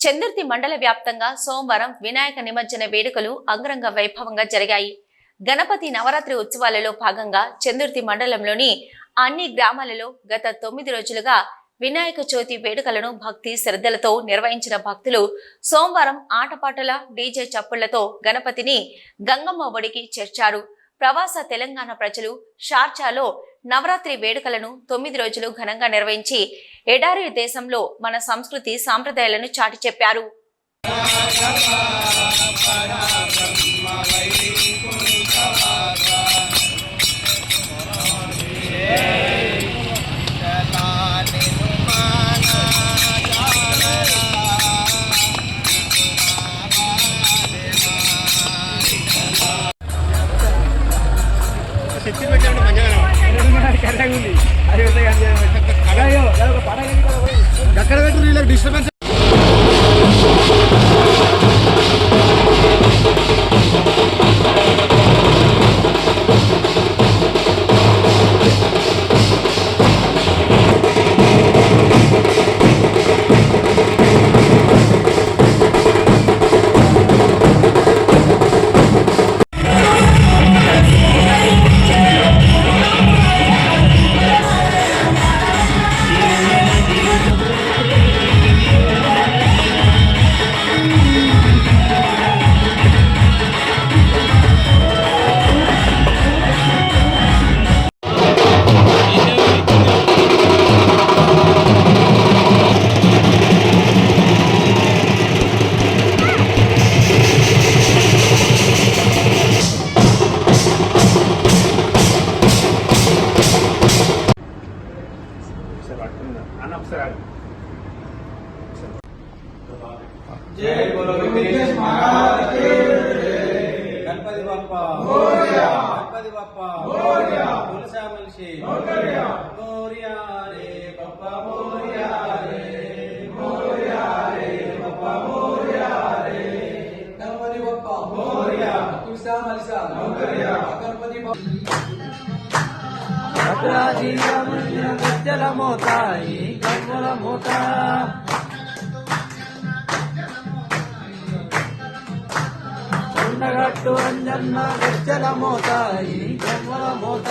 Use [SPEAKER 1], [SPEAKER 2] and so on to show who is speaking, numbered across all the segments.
[SPEAKER 1] చందుర్తి మండల వ్యాప్తంగా సోమవారం వినాయక నిమజ్జన వేడుకలు అంగరంగ వైభవంగా జరిగాయి. గణపతి నవరాత్రి ఉత్సవాలలో భాగంగా చందుర్తి మండలంలోని అన్ని గ్రామాలలో గత తొమ్మిది రోజులుగా వినాయక చవితి వేడుకలను భక్తి శ్రద్ధలతో నిర్వహించిన భక్తులు సోమవారం ఆటపాటల డీజే చప్పుళ్ళతో గణపతిని గంగమ్మ ఒడికి చేర్చారు. ప్రవాస తెలంగాణ ప్రజలు షార్జాలో నవరాత్రి వేడుకలను తొమ్మిది రోజులు ఘనంగా నిర్వహించి ఎడారి దేశంలో మన సంస్కృతి సాంప్రదాయాలను చాటి చెప్పారు
[SPEAKER 2] se
[SPEAKER 3] जय बोलो वेंकटेश महाराज. की जय गणपति बाप्पा. मोरया. गणपति बाप्पा. मोरया. तुलसा मलशी मोरया. मोरया रे बाप्पा मोरया रे. मोरया रे बाप्पा मोरया रे. गणपति बाप्पा. मोरया. तुलसा मलसा मोरया. गणपति గజ్జల మోతాయి గజ్జల మోత కొండగట్టు అంజన్న గజ్జల మోతాయి గజ్జల మోత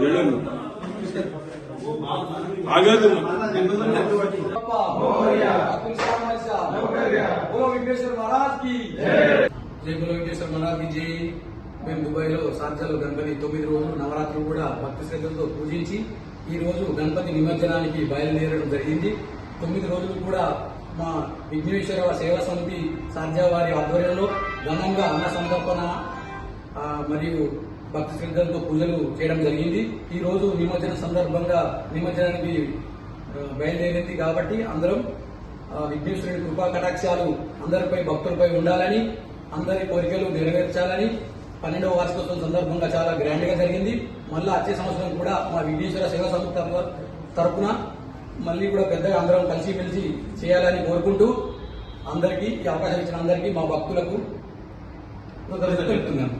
[SPEAKER 4] వెళ్ళండి. ఆగదు.
[SPEAKER 3] వెంకటేశ్వర మహారాజ్కి జై. మేము దుబాయ్లో సాధ్యాలు గణపతి తొమ్మిది రోజులు నవరాత్రి కూడా భక్తి శ్రద్ధలతో పూజించి ఈ రోజు గణపతి నిమజ్జనానికి బయలుదేరడం జరిగింది. తొమ్మిది రోజులు కూడా మా విఘ్నేశ్వర సేవా సమితి సాధ్యవారి ఆధ్వర్యంలో ఘనంగా అన్న సంకల్పన మరియు భక్తి శ్రద్ధలతో పూజలు చేయడం జరిగింది. ఈ రోజు నిమజ్జన సందర్భంగా నిమజ్జనానికి బయలుదేరింది కాబట్టి అందరం విఘ్నేశ్వరుడి కృపా కటాక్షాలు అందరిపై భక్తులపై ఉండాలని అందరి కోరికలు నెరవేర్చాలని పన్నెండవ వార్షికోత్సవం సందర్భంగా చాలా గ్రాండ్గా జరిగింది. మళ్ళీ వచ్చే సంవత్సరం కూడా మా విఘ్నేశ్వర సేవా సంస్థ తరఫు- తరపున మళ్ళీ కూడా పెద్దగా అందరం కలిసి మెలిసి చేయాలని కోరుకుంటూ అందరికీ ఈ అవకాశం ఇచ్చిన అందరికీ మా భక్తులకు కృతజ్ఞతలు తెలుపుతున్నాను